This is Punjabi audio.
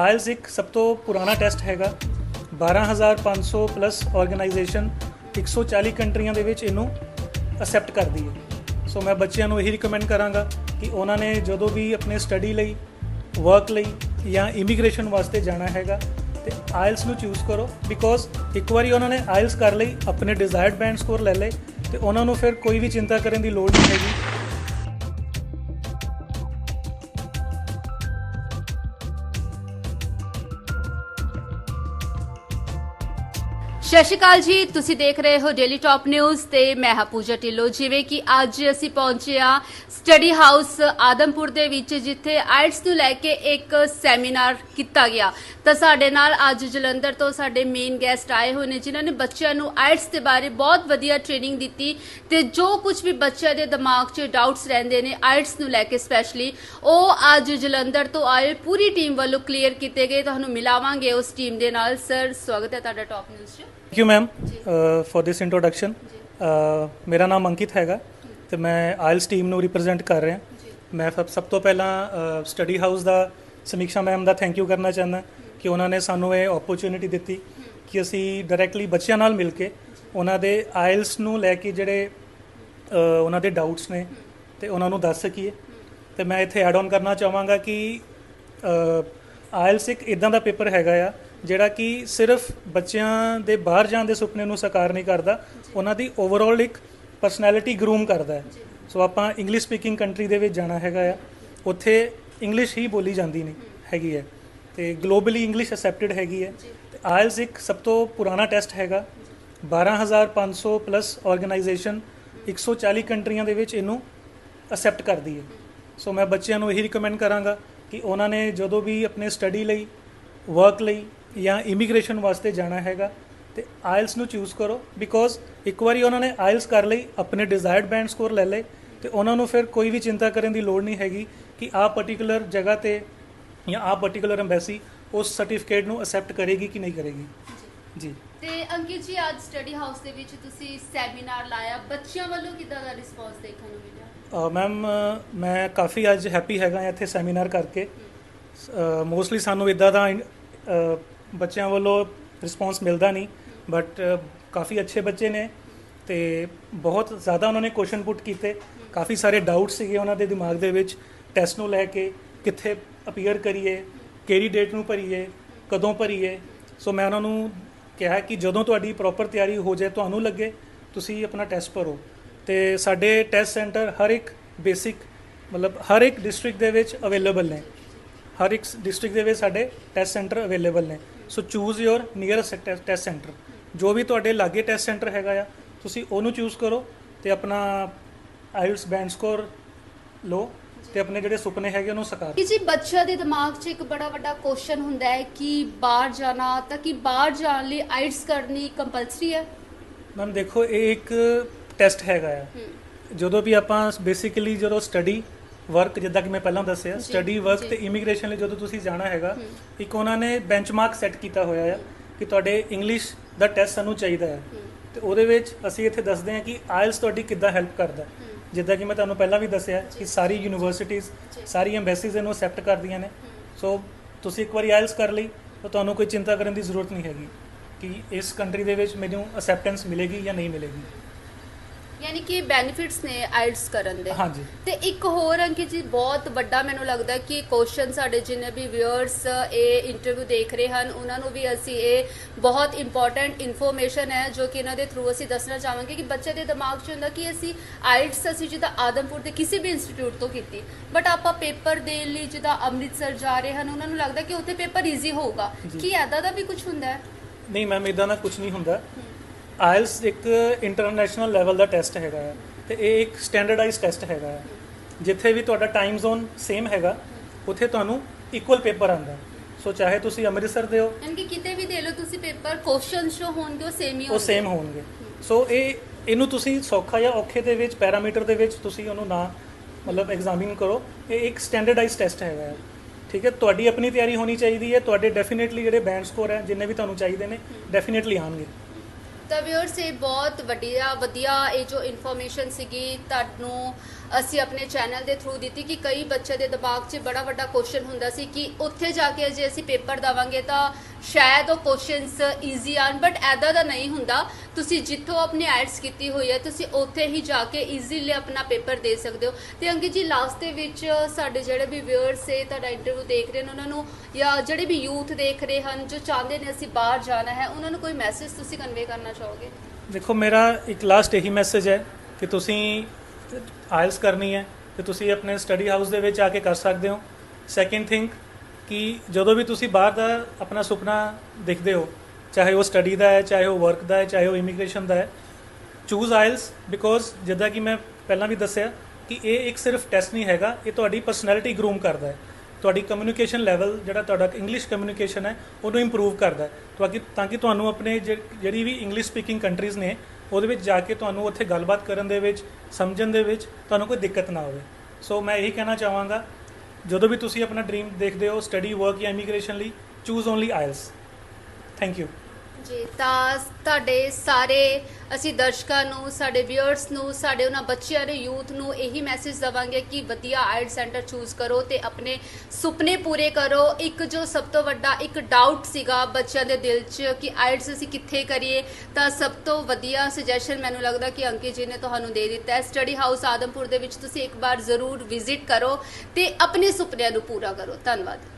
ਆਇਲਸ ਇੱਕ ਸਭ ਤੋਂ ਪੁਰਾਣਾ ਟੈਸਟ ਹੈਗਾ। 12500 ਪਲੱਸ ਆਰਗੇਨਾਈਜੇਸ਼ਨ 140 ਕੰਟਰੀਆਂ ਦੇ ਵਿੱਚ ਇਹਨੂੰ ਅਸੈਪਟ ਕਰਦੀ ਹੈ। ਸੋ ਮੈਂ ਬੱਚਿਆਂ ਨੂੰ ਇਹੀ ਰਿਕਮੈਂਡ ਕਰਾਂਗਾ ਕਿ ਉਹਨਾਂ ਨੇ ਜਦੋਂ ਵੀ ਆਪਣੇ ਸਟੱਡੀ ਲਈ ਵਰਕ ਲਈ ਜਾਂ ਇਮੀਗ੍ਰੇਸ਼ਨ ਵਾਸਤੇ ਜਾਣਾ ਹੈਗਾ, ਤੇ ਆਇਲਸ ਨੂੰ ਚੂਜ਼ ਕਰੋ। ਬਿਕੋਜ਼ ਇੱਕ ਵਾਰੀ ਉਹਨਾਂ ਨੇ ਆਇਲਸ ਕਰ ਲਈ, ਆਪਣੇ ਡਿਜ਼ਾਇਰਡ ਬੈਂਡ ਸਕੋਰ ਲੈ ਲਏ, ਤੇ ਉਹਨਾਂ ਨੂੰ ਫਿਰ ਕੋਈ ਵੀ ਚਿੰਤਾ ਕਰਨ ਦੀ ਲੋੜ ਨਹੀਂ ਹੈਗੀ। ਸਤਿ ਸ਼੍ਰੀ ਅਕਾਲ ਜੀ। ਤੁਸੀਂ ਦੇਖ ਰਹੇ ਹੋ ਡੇਲੀ ਟਾਪ ਨਿਊਜ਼ ਤੇ ਮੈਂ ਹਾਂ ਪੂਜਾ ਢਿੱਲੋਂ। ਜਿਵੇਂ ਕਿ ਅੱਜ ਅਸੀਂ ਪਹੁੰਚੇ ਹਾਂ ਸਟੱਡੀ ਹਾਊਸ ਆਦਮਪੁਰ ਦੇ ਵਿੱਚ, ਜਿੱਥੇ ਆਇਟਸ ਨੂੰ ਲੈ ਕੇ ਇੱਕ ਸੈਮੀਨਾਰ ਕੀਤਾ ਗਿਆ। ਤਾਂ ਸਾਡੇ ਨਾਲ ਅੱਜ ਜਲੰਧਰ ਤੋਂ ਸਾਡੇ ਮੇਨ ਗੈਸਟ ਆਏ ਹੋਏ ਨੇ, ਜਿਨ੍ਹਾਂ ਨੇ ਬੱਚਿਆਂ ਨੂੰ ਆਇਟਸ ਦੇ ਬਾਰੇ ਬਹੁਤ ਵਧੀਆ ਟ੍ਰੇਨਿੰਗ ਦਿੱਤੀ ਤੇ ਜੋ ਕੁਝ ਵੀ ਬੱਚਿਆਂ ਦੇ ਦਿਮਾਗ 'ਚ ਡਾਊਟਸ ਰਹਿੰਦੇ ਨੇ ਆਇਟਸ ਨੂੰ ਲੈ ਕੇ ਸਪੈਸ਼ਲੀ ਉਹ ਅੱਜ ਜਲੰਧਰ ਤੋਂ ਆਏ। ਪੂਰੀ ਟੀਮ ਵੱਲੋਂ ਕਲੀਅਰ ਕੀਤੇ ਗਏ। ਤੁਹਾਨੂੰ ਮਿਲਾਵਾਂਗੇ ਉਸ ਟੀਮ ਦੇ ਨਾਲ। ਸਰ ਸਵਾਗਤ ਹੈ ਤੁਹਾਡਾ ਟਾਪ ਨਿਊਜ਼ 'ਚ। Thank you ma'am for this introduction ਮੇਰਾ ਨਾਮ ਅੰਕਿਤ ਹੈਗਾ ਤੇ ਮੈਂ ਆਇਲਸ ਟੀਮ ਨੂੰ ਰਿਪਰੈਜ਼ੈਂਟ ਕਰ ਰਿਹਾ ਮੈਂ ਸਭ ਤੋਂ ਪਹਿਲਾਂ ਸਟੱਡੀ ਹਾਊਸ ਦਾ ਸਮੀਖਸ਼ਾ ਮੈਮ ਦਾ ਥੈਂਕ ਯੂ ਕਰਨਾ ਚਾਹੁੰਦਾ ਕਿ ਉਹਨਾਂ ਨੇ ਸਾਨੂੰ ਇਹ ਓਪਰਚ्युनिटी ਦਿੱਤੀ ਕਿ ਅਸੀਂ ਡਾਇਰੈਕਟਲੀ ਬੱਚਿਆਂ ਨਾਲ ਮਿਲ ਕੇ ਉਹਨਾਂ ਦੇ ਆਇਲਸ ਨੂੰ ਲੈ ਕੇ ਜਿਹੜੇ ਉਹਨਾਂ ਦੇ ਡਾਊਟਸ ਨੇ ਤੇ ਉਹਨਾਂ ਨੂੰ ਦੱਸ ਸਕੀਏ ਤੇ ਮੈਂ ਇੱਥੇ ਐਡ ਆਨ ਕਰਨਾ ਚਾਹਾਂਗਾ ਕਿ ਆਇਲਸ ਇੱਕ ਇਦਾਂ ਦਾ ਪੇਪਰ ਹੈਗਾ ਆ ਜਿਹੜਾ ਕਿ ਸਿਰਫ ਬੱਚਿਆਂ ਦੇ ਬਾਹਰ ਜਾਣ ਦੇ ਸੁਪਨੇ ਨੂੰ ਸਾਕਾਰ ਨਹੀਂ ਕਰਦਾ, ਉਹਨਾਂ ਦੀ ਓਵਰਆਲ ਇੱਕ ਪਰਸਨੈਲਿਟੀ ਗਰੂਮ ਕਰਦਾ ਹੈ। ਸੋ ਆਪਾਂ ਇੰਗਲਿਸ਼ ਸਪੀਕਿੰਗ ਕੰਟਰੀ ਦੇ ਵਿੱਚ ਜਾਣਾ ਹੈਗਾ ਆ, ਉੱਥੇ ਇੰਗਲਿਸ਼ ਹੀ ਬੋਲੀ ਜਾਂਦੀ ਨਹੀਂ, ਹੈਗੀ ਹੈ। ਤੇ ਗਲੋਬਲੀ ਇੰਗਲਿਸ਼ ਅਸੈਪਟਡ ਹੈਗੀ ਹੈ। ਤੇ ਆਇਲਸ ਇੱਕ ਸਭ ਤੋਂ ਪੁਰਾਣਾ ਟੈਸਟ ਹੈਗਾ। 12500 ਪਲੱਸ ਆਰਗੇਨਾਈਜੇਸ਼ਨ 140 ਕੰਟਰੀਆਂ ਦੇ ਵਿੱਚ ਇਹਨੂੰ ਅਸੈਪਟ ਕਰਦੀ ਹੈ। ਸੋ ਮੈਂ ਬੱਚਿਆਂ ਨੂੰ ਇਹੀ ਰਿਕਮੈਂਡ ਕਰਾਂਗਾ ਕਿ ਉਹਨਾਂ ਨੇ ਜਦੋਂ ਵੀ ਆਪਣੇ ਸਟੱਡੀ ਲਈ ਵਰਕ ਲਈ ਜਾਂ ਇਮੀਗ੍ਰੇਸ਼ਨ ਵਾਸਤੇ ਜਾਣਾ ਹੈਗਾ ਤੇ ਆਇਲਸ ਨੂੰ ਚੂਜ਼ ਕਰੋ ਬਿਕੋਜ਼ ਇੱਕ ਵਾਰੀ ਉਹਨਾਂ ਨੇ ਆਇਲਸ ਕਰ ਲਈ ਆਪਣੇ ਡਿਜ਼ਾਇਰਡ ਬੈਂਡ ਸਕੋਰ ਲੈ ਲਏ ਤੇ ਉਹਨਾਂ ਨੂੰ ਫਿਰ ਕੋਈ ਵੀ ਚਿੰਤਾ ਕਰਨ ਦੀ ਲੋੜ ਨਹੀਂ ਹੈਗੀ ਕਿ ਆਹ ਪਾਰਟਿਕੂਲਰ ਜਗ੍ਹਾ ਤੇ ਜਾਂ ਆਹ ਪਾਰਟਿਕੂਲਰ ਐਮਬੈਸੀ ਉਸ ਸਰਟੀਫਿਕੇਟ ਨੂੰ ਅਸੈਪਟ ਕਰੇਗੀ ਕਿ ਨਹੀਂ ਕਰੇਗੀ। ਜੀ। ਤੇ ਅੰਕਿਤ ਜੀ ਅੱਜ ਸਟੱਡੀ ਹਾਊਸ ਦੇ ਵਿੱਚ ਤੁਸੀਂ ਸੈਮੀਨਾਰ ਲਾਇਆ ਬੱਚਿਆਂ ਵੱਲੋਂ ਕਿਦਾਂ ਦਾ ਰਿਸਪੌਂਸ ਦੇਖਣ ਨੂੰ ਮਿਲਿਆ? ਮੈਮ ਮੈਂ ਕਾਫੀ ਅੱਜ ਹੈਪੀ ਹੈਗਾ ਇੱਥੇ ਸੈਮੀਨਾਰ ਕਰਕੇ। ਮੋਸਟਲੀ ਸਾਨੂੰ ਇਦਾਂ ਦਾ ਬੱਚਿਆਂ ਵੱਲੋਂ ਰਿਸਪੌਂਸ ਮਿਲਦਾ ਨਹੀਂ ਬਟ ਕਾਫੀ ਅੱਛੇ ਬੱਚੇ ਨੇ ਤੇ ਬਹੁਤ ਜ਼ਿਆਦਾ ਉਹਨਾਂ ਨੇ ਕੁਐਸਚਨ ਪੁੱਟ ਕੀਤੇ। ਕਾਫੀ ਸਾਰੇ ਡਾਊਟ ਸੀਗੇ ਉਹਨਾਂ ਦੇ ਦਿਮਾਗ ਦੇ ਵਿੱਚ। ਟੈਸਟ ਨੂੰ ਲੈ ਕੇ ਕਿੱਥੇ ਅਪੀਅਰ ਕਰੀਏ, ਕਿਹੜੀ ਡੇਟ ਨੂੰ ਭਰੀਏ, ਕਦੋਂ ਭਰੀਏ। ਸੋ ਮੈਂ ਉਹਨਾਂ ਨੂੰ ਕਿਹਾ ਕਿ ਜਦੋਂ ਤੁਹਾਡੀ ਪ੍ਰੋਪਰ ਤਿਆਰੀ ਹੋ ਜਾਏ, ਤੁਹਾਨੂੰ ਲੱਗੇ, ਤੁਸੀਂ ਆਪਣਾ ਟੈਸਟ ਭਰੋ। ਤੇ ਸਾਡੇ ਟੈਸਟ ਸੈਂਟਰ ਹਰ ਇੱਕ ਬੇਸਿਕ ਮਤਲਬ ਹਰ ਇੱਕ ਡਿਸਟ੍ਰਿਕਟ ਦੇ ਵਿੱਚ ਅਵੇਲੇਬਲ ਨੇ। ਹਰ ਇੱਕ ਡਿਸਟ੍ਰਿਕਟ ਦੇ ਵਿੱਚ ਸਾਡੇ ਟੈਸਟ ਸੈਂਟਰ ਅਵੇਲੇਬਲ ਨੇ। So choose your nearest test center ਜੋ ਵੀ ਤੁਹਾਡੇ ਲਾਗੇ ਟੈਸਟ ਸੈਂਟਰ ਹੈਗਾ ਆ ਤੁਸੀਂ ਉਹਨੂੰ ਚੂਜ਼ ਕਰੋ ਤੇ ਆਪਣਾ ਆਇਲਸ ਬੈਂਡ ਸਕੋਰ ਲਓ ਤੇ ਆਪਣੇ ਜਿਹੜੇ ਸੁਪਨੇ ਹੈਗੇ ਉਹਨੂੰ ਸਾਕਾਰ ਜੀ ਬੱਚਿਆਂ ਦੇ ਦਿਮਾਗ 'ਚ ਇੱਕ ਬੜਾ ਵੱਡਾ ਕੁਐਸਚਨ ਹੁੰਦਾ ਹੈ ਕਿ ਬਾਹਰ ਜਾਣਾ ਤਾਂ ਕਿ ਬਾਹਰ ਜਾਣ ਲਈ ਆਇਟਸ ਕਰਨੀ ਕੰਪਲਸਰੀ ਹੈ? ਮੈਮ ਦੇਖੋ ਇਹ ਇੱਕ ਟੈਸਟ ਹੈਗਾ ਆ। ਜਦੋਂ ਵੀ ਆਪਾਂ ਬੇਸਿਕਲੀ ਜਦੋਂ ਸਟੱਡੀ ਵਰਕ ਜਿੱਦਾਂ ਕਿ ਮੈਂ ਪਹਿਲਾਂ ਦੱਸਿਆ ਸਟੱਡੀ ਵਰਕ। ਤੇ ਇਮੀਗ੍ਰੇਸ਼ਨ ਲਈ ਜਦੋਂ ਤੁਸੀਂ ਜਾਣਾ ਹੈਗਾ ਇੱਕ ਉਹਨਾਂ ਨੇ ਬੈਂਚਮਾਰਕ ਸੈੱਟ ਕੀਤਾ ਹੋਇਆ ਆ ਕਿ ਤੁਹਾਡੇ ਇੰਗਲਿਸ਼ ਦਾ ਟੈਸਟ ਸਾਨੂੰ ਚਾਹੀਦਾ ਹੈ। ਤੇ ਉਹਦੇ ਵਿੱਚ ਅਸੀਂ ਇੱਥੇ ਦੱਸਦੇ ਹਾਂ ਕਿ ਆਇਲਸ ਤੁਹਾਡੀ ਕਿੱਦਾਂ ਹੈਲਪ ਕਰਦਾ। ਜਿੱਦਾਂ ਕਿ ਮੈਂ ਤੁਹਾਨੂੰ ਪਹਿਲਾਂ ਵੀ ਦੱਸਿਆ ਕਿ ਸਾਰੀ ਯੂਨੀਵਰਸਿਟੀਆਂ। ਸਾਰੀ ਐਮਬੈਸੀਜ਼ ਇਹਨੂੰ ਅਸੈਪਟ ਕਰਦੀਆਂ ਨੇ। ਸੋ ਤੁਸੀਂ ਇੱਕ ਵਾਰੀ ਆਇਲਸ ਕਰ ਲਈ ਤਾਂ ਤੁਹਾਨੂੰ ਕੋਈ ਚਿੰਤਾ ਕਰਨ ਦੀ ਜ਼ਰੂਰਤ ਨਹੀਂ ਹੈਗੀ ਕਿ ਇਸ ਕੰਟਰੀ ਦੇ ਵਿੱਚ ਮੈਨੂੰ ਅਸੈਪਟੈਂਸ ਮਿਲੇਗੀ ਜਾਂ ਨਹੀਂ ਮਿਲੇਗੀ। ਯਾਨੀ ਕਿ ਬੈਨੀਫਿਟਸ ਨੇ ਆਇਟਸ ਕਰਨ ਦੇ। ਹਾਂਜੀ। ਤੇ ਇੱਕ ਹੋਰ ਅੰਕਿਤ ਜੀ ਬਹੁਤ ਵੱਡਾ ਮੈਨੂੰ ਲੱਗਦਾ ਕਿ ਕੁਐਸਚਨ ਸਾਡੇ ਜਿੰਨੇ ਵੀ ਵਿਊਅਰਸ ਇਹ ਇੰਟਰਵਿਊ ਦੇਖ ਰਹੇ ਹਨ ਉਹਨਾਂ ਨੂੰ ਵੀ ਅਸੀਂ ਇਹ ਬਹੁਤ ਇੰਪੋਰਟੈਂਟ ਇਨਫੋਰਮੇਸ਼ਨ ਹੈ ਜੋ ਕਿ ਇਹਨਾਂ ਦੇ ਥਰੂ ਅਸੀਂ ਦੱਸਣਾ ਚਾਹਾਂਗੇ ਕਿ ਬੱਚੇ ਦੇ ਦਿਮਾਗ 'ਚ ਹੁੰਦਾ ਕਿ ਅਸੀਂ ਆਇਲਟਸ ਅਸੀਂ ਜਿੱਦਾਂ ਆਦਮਪੁਰ ਦੇ ਕਿਸੇ ਵੀ ਇੰਸਟੀਚਿਊਟ ਤੋਂ ਕੀਤੀ ਬਟ ਆਪਾਂ ਪੇਪਰ ਦੇਣ ਲਈ ਜਿੱਦਾਂ ਅੰਮ੍ਰਿਤਸਰ ਜਾ ਰਹੇ ਹਨ ਉਹਨਾਂ ਨੂੰ ਲੱਗਦਾ ਕਿ ਉੱਥੇ ਪੇਪਰ ਈਜ਼ੀ ਹੋਊਗਾ। ਕੀ ਐਦਾ ਦਾ ਵੀ ਕੁਝ ਹੁੰਦਾ ਹੈ? ਨਹੀਂ ਮੈਮ ਇਦਾਂ ਦਾ ਕੁਝ ਨਹੀਂ ਹੁੰਦਾ। ਆਇਲਸ ਇੱਕ ਇੰਟਰਨੈਸ਼ਨਲ ਲੈਵਲ ਦਾ ਟੈਸਟ ਹੈਗਾ ਹੈ ਤੇ ਇਹ ਇੱਕ ਸਟੈਂਡਰਡਾਈਜ਼ਡ ਟੈਸਟ ਹੈਗਾ ਹੈ। ਜਿੱਥੇ ਵੀ ਤੁਹਾਡਾ ਟਾਈਮ ਜ਼ੋਨ ਸੇਮ ਹੈਗਾ ਉੱਥੇ ਤੁਹਾਨੂੰ ਇਕੁਅਲ ਪੇਪਰ ਆਉਂਦਾ ਸੋ ਚਾਹੇ ਤੁਸੀਂ ਅੰਮ੍ਰਿਤਸਰ ਦੇ ਹੋ ਯਾਨੀ ਕਿ ਕਿਤੇ ਵੀ ਦੇ ਲਓ ਤੁਸੀਂ ਪੇਪਰ ਕੁਐਸਚਨ ਜੋ ਹੋਣਗੇ ਉਹ ਸੇਮ ਹੀ ਉਹ ਹੋਣਗੇ। ਸੇਮ ਹੋਣਗੇ। ਸੋ ਇਹ ਇਹਨੂੰ ਤੁਸੀਂ ਸੌਖਾ ਜਾਂ ਔਖੇ ਦੇ ਵਿੱਚ ਪੈਰਾਮੀਟਰ ਦੇ ਵਿੱਚ ਤੁਸੀਂ ਉਹਨੂੰ ਨਾ ਮਤਲਬ ਐਗਜ਼ਾਮਿਨ ਕਰੋ। ਇਹ ਇੱਕ ਸਟੈਂਡਰਡਾਈਜ਼ਡ ਟੈਸਟ ਹੈਗਾ ਹੈ। ਠੀਕ ਹੈ? ਤੁਹਾਡੀ ਆਪਣੀ ਤਿਆਰੀ ਹੋਣੀ ਚਾਹੀਦੀ ਹੈ। ਤੁਹਾਡੇ ਡੈਫੀਨਿਟਲੀ ਜਿਹੜੇ ਬੈਂਡ ਸਕੋਰ ਹੈ ਜਿੰਨੇ ਵੀ ਤੁਹਾਨੂੰ ਚਾਹੀਦੇ ਨੇ ਡੈਫੀਨਿਟਲੀ ਆਣਗੇ ਤਾਂ ਵਿਅਰਸ ਇਹ ਬਹੁਤ ਵਧੀਆ ਵਧੀਆ ਇਹ ਜੋ ਇਨਫੋਰਮੇਸ਼ਨ ਸੀਗੀ ਤੁਹਾਨੂੰ ਅਸੀਂ ਆਪਣੇ ਚੈਨਲ ਦੇ ਥਰੂ ਦਿੱਤੀ ਕਿ ਕਈ ਬੱਚੇ ਦੇ ਦਿਮਾਗ 'ਚ ਬੜਾ ਵੱਡਾ ਕੁਐਸਚਨ ਹੁੰਦਾ ਸੀ ਕਿ ਉੱਥੇ ਜਾ ਕੇ ਜੇ ਅਸੀਂ ਪੇਪਰ ਦਵਾਂਗੇ ਤਾਂ ਸ਼ਾਇਦ ਉਹ ਕੁਐਸਚਨਸ ਈਜ਼ੀ ਆਣ ਬਟ ਐਦਾ ਦਾ ਨਹੀਂ ਹੁੰਦਾ। ਤੁਸੀਂ ਜਿੱਥੋਂ ਆਪਣੀ ਐਡਸ ਕੀਤੀ ਹੋਈ ਹੈ, ਤੁਸੀਂ ਉੱਥੇ ਹੀ ਜਾ ਕੇ ਈਜ਼ੀਲੀ ਆਪਣਾ ਪੇਪਰ ਦੇ ਸਕਦੇ ਹੋ। ਤੇ ਅੰਕਿਤ ਜੀ ਲਾਸਟ ਦੇ ਵਿੱਚ ਸਾਡੇ ਜਿਹੜੇ ਵੀ ਵਿਅਰਸ ਸੇ ਤੁਹਾਡਾ ਇੰਟਰਵਿਊ ਦੇਖ ਰਹੇ ਨੇ, ਉਹਨਾਂ ਨੂੰ ਜਾਂ ਜਿਹੜੇ ਵੀ ਯੂਥ ਦੇਖ ਰਹੇ ਹਨ, ਜੋ ਚਾਹੁੰਦੇ ਨੇ ਅਸੀਂ ਬਾਹਰ ਜਾਣਾ ਹੈ, ਉਹਨਾਂ ਨੂੰ ਕੋਈ ਮੈਸੇਜ ਤੁਸੀਂ ਕਨਵੇ ਕਰਨਾ ਚਾਹੋਗੇ? ਦੇਖੋ, ਮੇਰਾ ਇੱਕ ਲਾਸਟ ਇਹੀ ਮੈਸੇਜ ਹੈ ਕਿ ਤੁਸੀਂ ਆਇਲਸ ਕਰਨੀ ਹੈ ਤੇ ਤੁਸੀਂ ਆਪਣੇ ਸਟੱਡੀ ਹਾਊਸ ਦੇ ਵਿੱਚ ਆ ਕੇ ਕਰ ਸਕਦੇ ਹੋ। ਸੈਕਿੰਡ ਥਿੰਗ ਕਿ ਜਦੋਂ ਵੀ ਤੁਸੀਂ ਬਾਹਰ ਦਾ ਆਪਣਾ ਸੁਪਨਾ ਦੇਖਦੇ ਹੋ, ਚਾਹੇ ਉਹ ਸਟੱਡੀ ਦਾ ਹੈ, ਚਾਹੇ ਉਹ ਵਰਕ ਦਾ ਹੈ, ਚਾਹੇ ਉਹ ਇਮੀਗ੍ਰੇਸ਼ਨ ਦਾ ਹੈ ਚੂਜ਼ ਆਇਲਸ ਬਿਕੋਜ਼ ਜਿੱਦਾਂ ਕਿ ਮੈਂ ਪਹਿਲਾਂ ਵੀ ਦੱਸਿਆ ਕਿ ਇਹ ਇੱਕ ਸਿਰਫ ਟੈਸਟ ਨਹੀਂ ਹੈਗਾ, ਇਹ ਤੁਹਾਡੀ ਪਰਸਨੈਲਿਟੀ ਗਰੂਮ ਕਰਦਾ ਹੈ। ਤੁਹਾਡੀ ਕਮਿਊਨੀਕੇਸ਼ਨ ਲੈਵਲ ਜਿਹੜਾ ਤੁਹਾਡਾ ਇੰਗਲਿਸ਼ ਕਮਿਊਨੀਕੇਸ਼ਨ ਹੈ, ਉਹਨੂੰ ਇੰਪਰੂਵ ਕਰਦਾ ਹੈ। ਤਾਂ ਕਿ ਤਾਂ ਕਿ ਤੁਹਾਨੂੰ ਆਪਣੇ ਜਿ- ਜਿਹੜੀ ਵੀ ਇੰਗਲਿਸ਼ ਸਪੀਕਿੰਗ ਕੰਟਰੀਜ਼ ਨੇ ਉਹਦੇ ਵਿੱਚ ਜਾ ਕੇ ਤੁਹਾਨੂੰ ਉੱਥੇ ਗੱਲਬਾਤ ਕਰਨ ਦੇ ਵਿੱਚ, ਸਮਝਣ ਦੇ ਵਿੱਚ ਤੁਹਾਨੂੰ ਕੋਈ ਦਿੱਕਤ ਨਾ ਹੋਵੇ। ਸੋ ਮੈਂ ਇਹੀ ਕਹਿਣਾ ਚਾਹਾਂਗਾ, ਜਦੋਂ ਵੀ ਤੁਸੀਂ ਆਪਣਾ ਡ੍ਰੀਮ ਦੇਖਦੇ ਹੋ ਸਟੱਡੀ ਵਰਕ ਜਾਂ ਇਮੀਗ੍ਰੇਸ਼ਨ ਲਈ choose only IELTS thank you ji ਤਾਂ ਤੁਹਾਡੇ ਸਾਰੇ ਅਸੀਂ ਦਰਸ਼ਕਾਂ ਨੂੰ, ਸਾਡੇ ਵਿਅਰਸ ਨੂੰ, ਸਾਡੇ ਉਹਨਾਂ ਬੱਚਿਆਂ ਦੇ ਯੂਥ ਨੂੰ ਇਹੀ ਮੈਸੇਜ ਦਵਾਂਗੇ ਕਿ ਵਧੀਆ ਆਈਡ ਸੈਂਟਰ ਚੂਜ਼ ਕਰੋ ਤੇ ਆਪਣੇ ਸੁਪਨੇ ਪੂਰੇ ਕਰੋ। ਇੱਕ ਜੋ ਸਭ ਤੋਂ ਵੱਡਾ ਇੱਕ ਡਾਊਟ ਸੀਗਾ ਬੱਚਿਆਂ ਦੇ ਦਿਲ 'ਚ ਕਿ ਆਇਲਸ ਅਸੀਂ ਕਿੱਥੇ ਕਰੀਏ, ਤਾਂ ਸਭ ਤੋਂ ਵਧੀਆ ਸੁਜੈਸ਼ਨ ਮੈਨੂੰ ਲੱਗਦਾ ਕਿ ਅੰਕਿਤ ਜੀ ਨੇ ਤੁਹਾਨੂੰ ਦੇ ਦਿੱਤਾ ਹੈ। ਸਟੱਡੀ ਹਾਊਸ ਆਦਮਪੁਰ ਦੇ ਵਿੱਚ ਤੁਸੀਂ ਇੱਕ ਵਾਰ ਜ਼ਰੂਰ ਵਿਜ਼ਿਟ ਕਰੋ ਤੇ ਆਪਣੇ ਸੁਪਨਿਆਂ ਨੂੰ ਪੂਰਾ ਕਰੋ। ਧੰਨਵਾਦ।